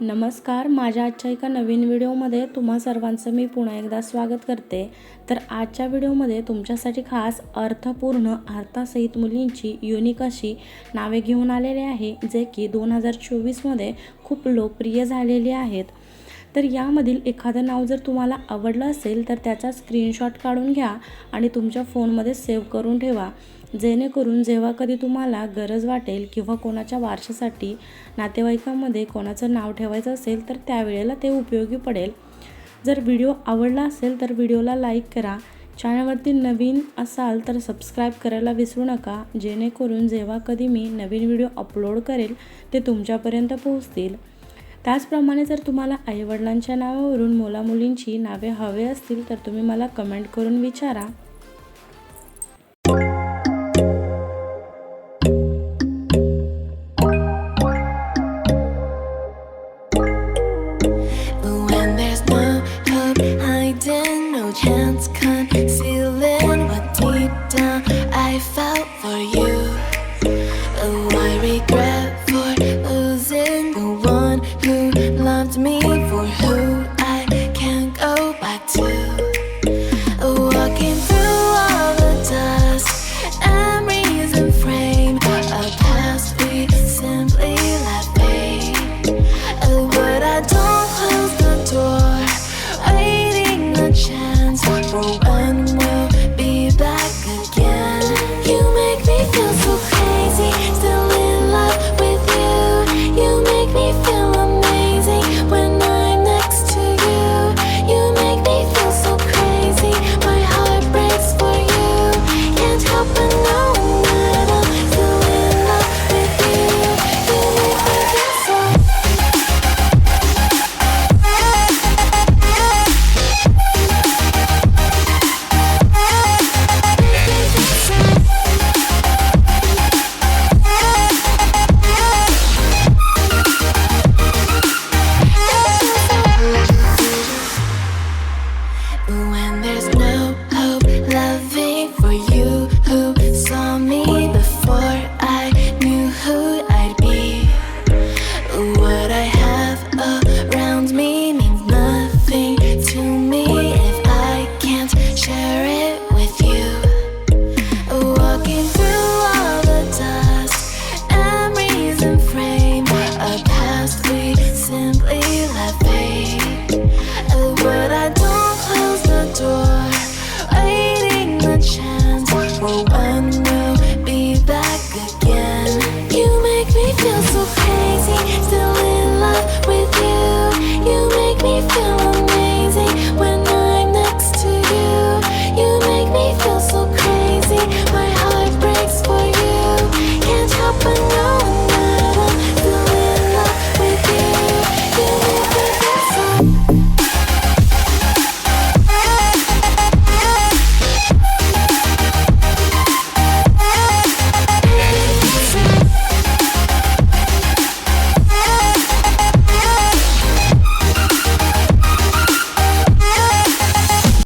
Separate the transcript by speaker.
Speaker 1: नमस्कार. माझ्या आजच्या एका नवीन व्हिडिओमध्ये तुम्हा सर्वांचं मी पुन्हा एकदा स्वागत करते. तर आजच्या व्हिडिओमध्ये तुमच्यासाठी खास अर्थपूर्ण अर्थासहित मुलींची युनिक अशी नावे घेऊन आलेले आहे जे की दोन हजार चोवीसमध्ये खूप लोकप्रिय झालेली आहेत. तर यामधील एखादं नाव जर तुम्हाला आवडलं असेल तर त्याचा स्क्रीनशॉट काढून घ्या आणि तुमच्या फोनमध्ये सेव्ह करून ठेवा. जेणेकरून जेव्हा कधी तुम्हाला गरज वाटेल किंवा कोणाच्या वारशासाठी नातेवाईकामध्ये कोणाचं नाव ठेवायचं असेल तर त्यावेळेला ते उपयोगी पडेल. जर व्हिडिओ आवडला असेल तर व्हिडिओला लाईक करा. चॅनलवरती नवीन असाल तर सबस्क्राईब करायला विसरू नका. जेणेकरून जेव्हा कधी मी नवीन व्हिडिओ अपलोड करेल ते तुमच्यापर्यंत पोहोचतील. त्याचप्रमाणे जर तुम्हाला आईवडिलांच्या नावावरून मुलामुलींची नावे हवे असतील तर तुम्ही मला कमेंट करून विचारा. Oh. away.